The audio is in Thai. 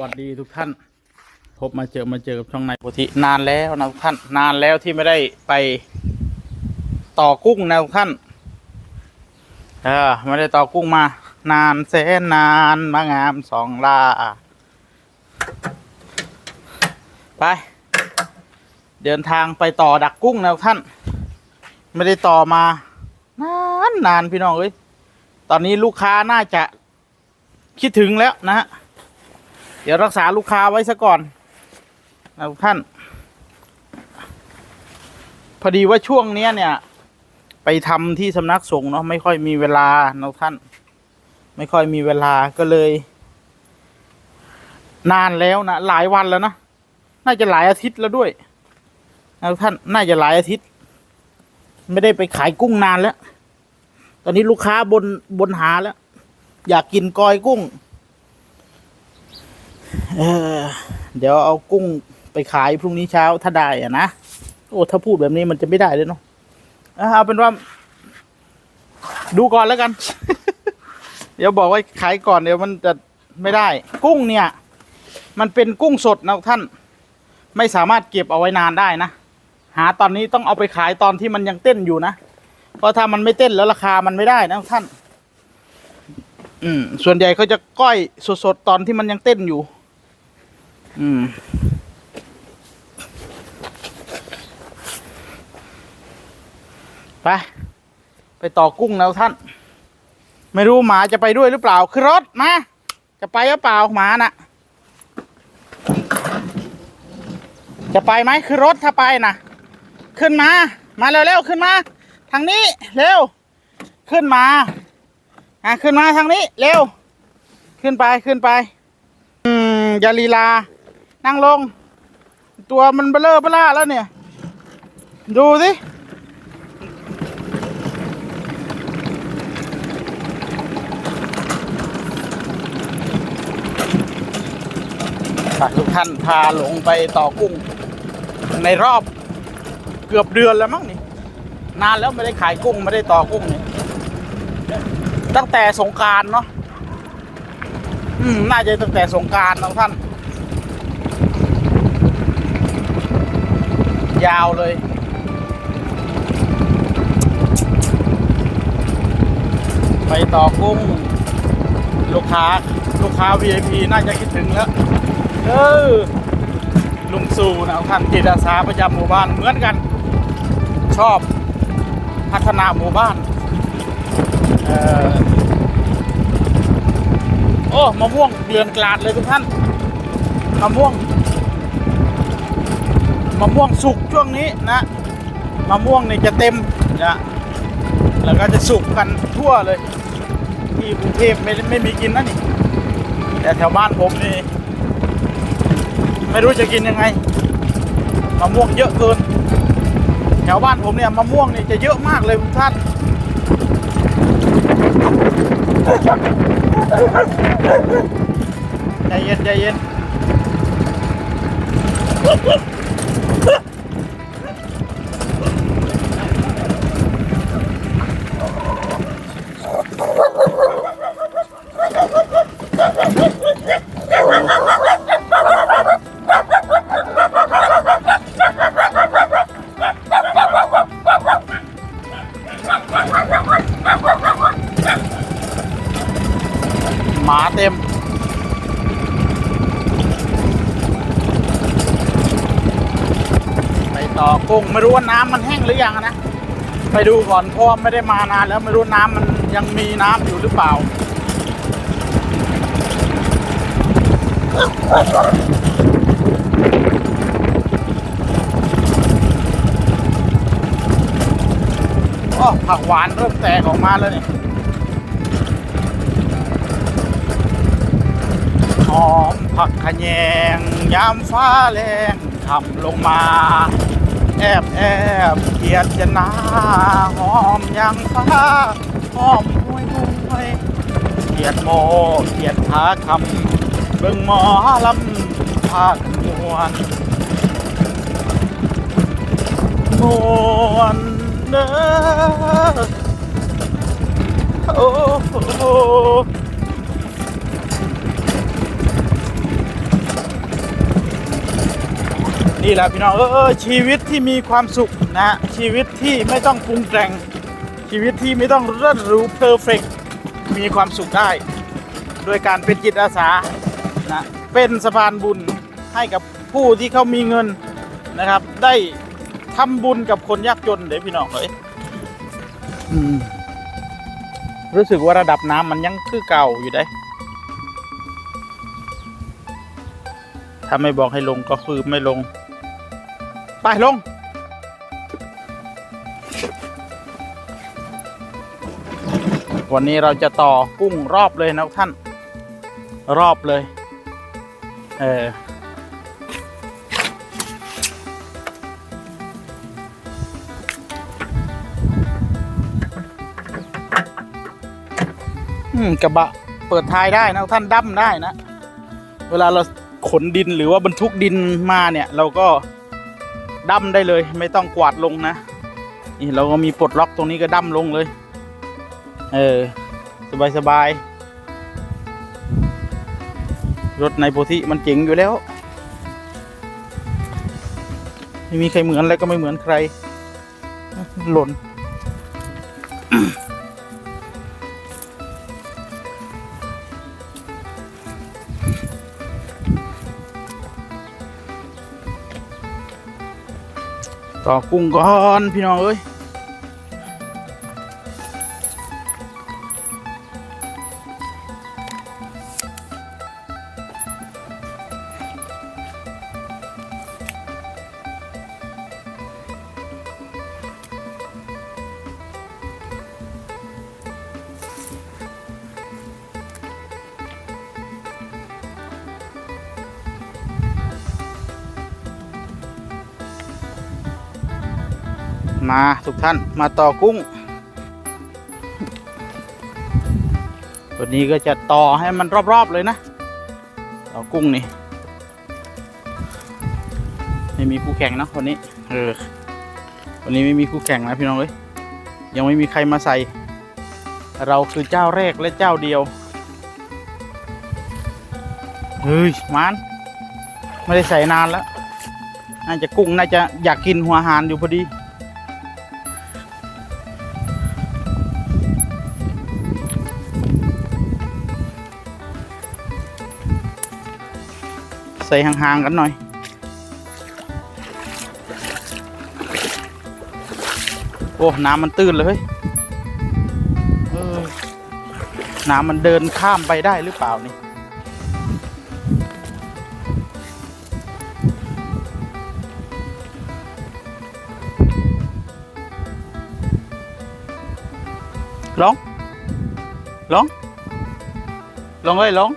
วัสดีทุกท่าน พบมาเจอมาเจอกับช่องนายโพธินานแล้วนะทุกท่านนานแล้วที่ไม่ได้ไปต่อกุ้งนะทุกท่านเออไม่ได้ต่อกุ้งมา นานแสนนานมางามสองลาไป เดินทางไปต่อดักกุ้งนะทุกท่าน ไม่ได้ต่อมานานนานพี่น้องเอ้ยตอนนี้ลูกค้าน่าจะคิดถึงแล้วนะฮะ เดี๋ยวรักษาลูกค้าไว้ซะก่อนนะทุกท่าน พอดีว่าช่วงเนี้ยเนี่ย ไปทำที่สำนักสงฆ์เนาะไม่ค่อยมีเวลานะท่าน ไม่ค่อยมีเวลาก็เลย นานแล้วนะหลายวันแล้วนะน่าจะหลายอาทิตย์แล้วด้วยนะท่านน่าจะหลายอาทิตย์ ไม่ได้ไปขายกุ้งนานแล้ว ตอนนี้ลูกค้าบนบนหาแล้ว อยากกินกอยกุ้ง เออ เดี๋ยวเอากุ้งไปขายพรุ่งนี้เช้าถ้าได้อะนะโอ้ถ้าพูดแบบนี้มันจะไม่ได้เลยเนาะอะเอาเป็นว่า ดูก่อนแล้วกัน เดี๋ยวบอกว่าขายก่อนเดี๋ยวมันจะไม่ได้ กุ้งเนี่ย มันเป็นกุ้งสดนะท่าน ไม่สามารถเก็บเอาไว้นานได้นะหาตอนนี้ต้องเอาไปขายตอนที่มันยังเต้นอยู่นะเพราะถ้ามันไม่เต้นแล้วราคามันไม่ได้นะท่าน อืมส่วนใหญ่เขาจะก้อยสดๆตอนที่มันยังเต้นอยู่ อืมไป ไปต่อกุ้งแล้วท่าน ไม่รู้หมาจะไปด้วยหรือเปล่าคือรถมา จะไปหรือเปล่าหมาน่ะ จะไปไหมคือรถถ้าไปนะขึ้นมา มาเร็วๆขึ้นมา ทางนี้เร็ว ขึ้นมาอะขึ้นมาทางนี้เร็ว ขึ้นไปขึ้นไป อืมยาลีลา นั่งลง ตัวมันเบลอเบล่าแล้วเนี่ย ดูสิฝากทุกท่านพาหลงไปต่อกุ้ง ในรอบเกือบเดือนแล้วมั้งนี่ นานแล้วไม่ได้ขายกุ้ง ไม่ได้ต่อกุ้งนี่ตั้งแต่สงการเนาะอืมน่าจะตั้งแต่สงการนะท่าน ยาวเลย ไปต่อกุ้ง ลูกค้า ลูกค้า VIP น่าจะคิดถึงแล้ว เออ ลุงสู่นะท่านจิตอาสาประจำหมู่บ้านเหมือนกัน ชอบพัฒนาหมู่บ้าน เออโอ้มะม่วงเกลือนกลาดเลยทุกท่านมะม่วง มะม่วงสุกช่วงนี้นะมะม่วงนี่จะเต็มนะแล้วก็จะสุกกันทั่วเลย ที่กรุงเทพไม่ไม่มีกินนะนี่แต่แถวบ้านผมนี่ไม่รู้จะกินยังไงมะม่วงเยอะเกิน แถวบ้านผมเนี่ยมะม่วงนี่จะเยอะมากเลยทุกท่านใจเย็นใจเย็นาเต็ม ไปต่อกุ้งไม่รู้ว่าน้ำมันแห้งหรือยังนะ ไปดูก่อนเพราะว่าไม่ได้มานานแล้วไม่รู้น้ำมันยังมีน้ำอยู่หรือเปล่าโอ้ผักหวานเริ่มแตกออกมาแล้วเนี่ย ผักขะแยงยามฟ้าแรงทำลงมา แอบแอบเกียดจะนาหอมยังฟ้าหอมห้วยห้วยเกียดโมเกียดหาคำเบิ่งหมอลำภาคมวนมวนเด้อโอ้ นี่แหละพี่น้องเออเออชีวิตที่มีความสุขนะชีวิตที่ไม่ต้องปรุงแต่งชีวิตที่ไม่ต้องเลิศหรูเพอร์เฟกมีความสุขได้ โดยการเป็นจิตอาสานะเป็นสะพานบุญให้กับผู้ที่เขามีเงินนะครับ ได้ทำบุญกับคนยากจนเดี๋ยวพี่น้องเอ้ยรู้สึกว่าระดับน้ำมันยังคือเก่าอยู่ได้ถ้าไม่บอกให้ลงก็คือไม่ลง ไปลง วันนี้เราจะต่อกุ้งรอบเลยนะท่าน รอบเลย เออกระบะเปิดท้ายได้นะท่านดั้มได้นะ เวลาเราขนดินหรือว่าบรรทุกดินมาเนี่ย เราก็ ดั้มได้เลย ไม่ต้องกวาดลงนะ นี่เราก็มีปลดล็อกตรงนี้ก็ดั้มลงเลย เออ สบายสบายรถในโพธิมันเจ๋งอยู่แล้ว ไม่มีใครเหมือนอะไรก็ไม่เหมือนใคร หล่น ต่อกุ้งก่อนพี่น้องเอ้ย มาทุกท่านมาต่อกุ้ง ตัวนี้ก็จะต่อให้มันรอบๆเลยนะ ต่อกุ้งนี่ไม่มีคู่แข่งนะวันนี้เออวันนี้ไม่มีคู่แข่งนะพี่น้องเอ้ยยังไม่มีใครมาใส่ เราคือเจ้าแรกและเจ้าเดียวเฮ้ยมันไม่ได้ใส่นานแล้ว น่าจะกุ้งน่าจะอยากกินหัวหารอยู่พอดี ส่ห่างๆกันหน่อย โอ้ น้ำมันตื้นเลยเออน้ำมันเดินข้ามไปได้หรือเปล่านี่ ลง ลง ลงเอ้ยลง